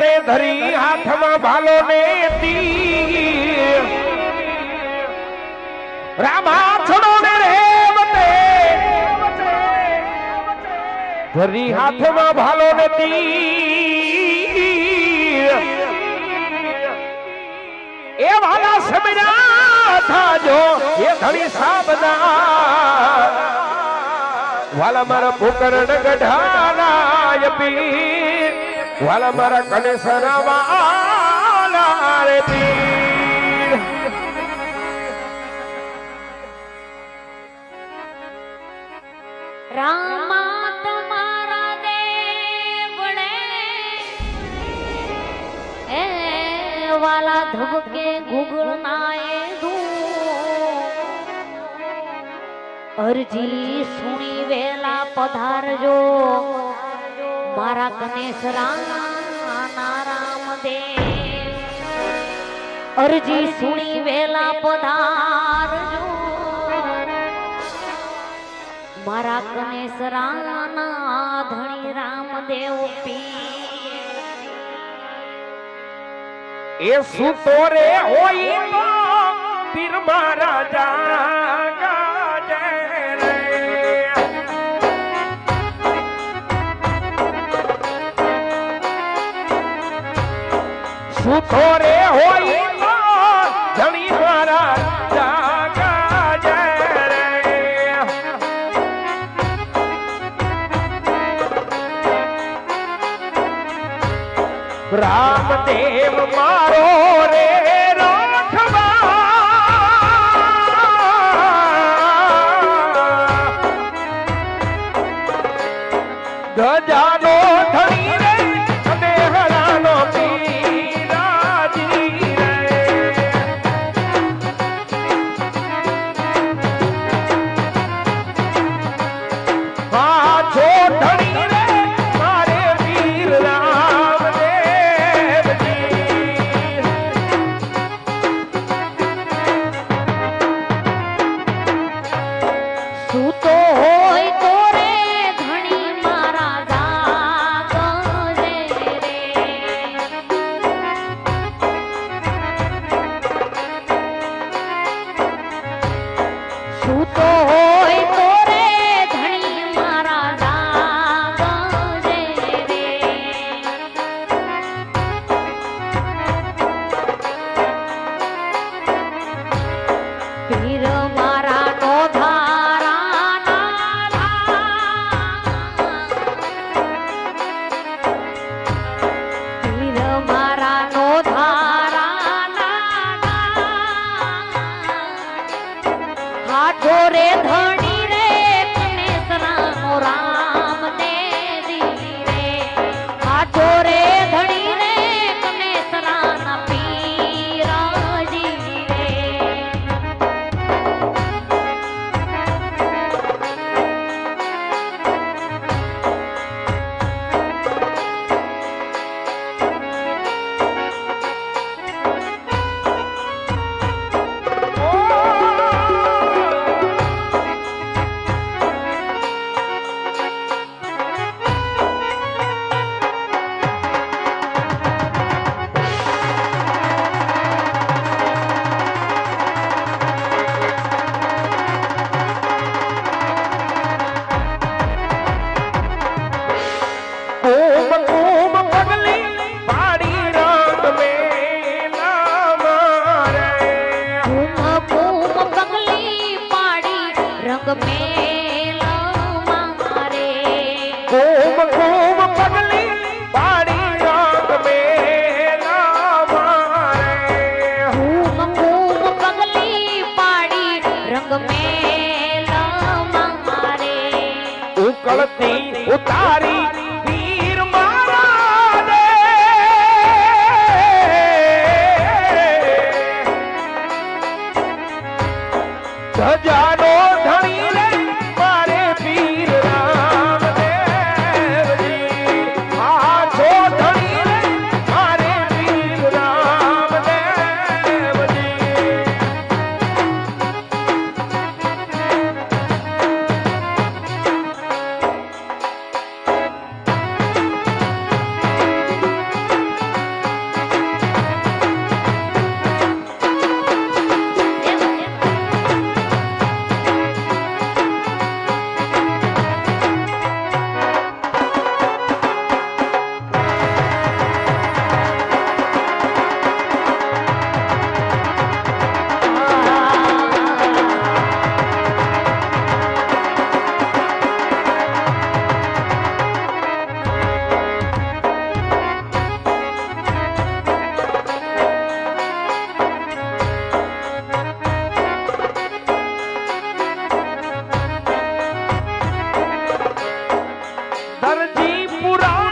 તે ધરી હાથમાં ભાલો ને રામા છોડો ને રેવતે ધરી હાથમાં ભાલો ને એ વાલા સમજા થાજો, એ ધણી સાબદા. વાલા મારા પોકરણ ગઢાના પીર. વાલા મારા કને રામા તમારા એ વાલા ધબકે ગુગળનાએ અરજી સુણી વેલા પધારજો. મારા ગણેશ રામ રામદેવ અરજી સુણી વેલા પધારજો. મારા ગણેશ રાના ધણી રામદેવ પી એ સુતો રે હોય પીર મારા સુતો રે હોય ધણી મારા રામદેવ મારો રે. હાથો રે હાલતી ઉતારી વીર મારા murar.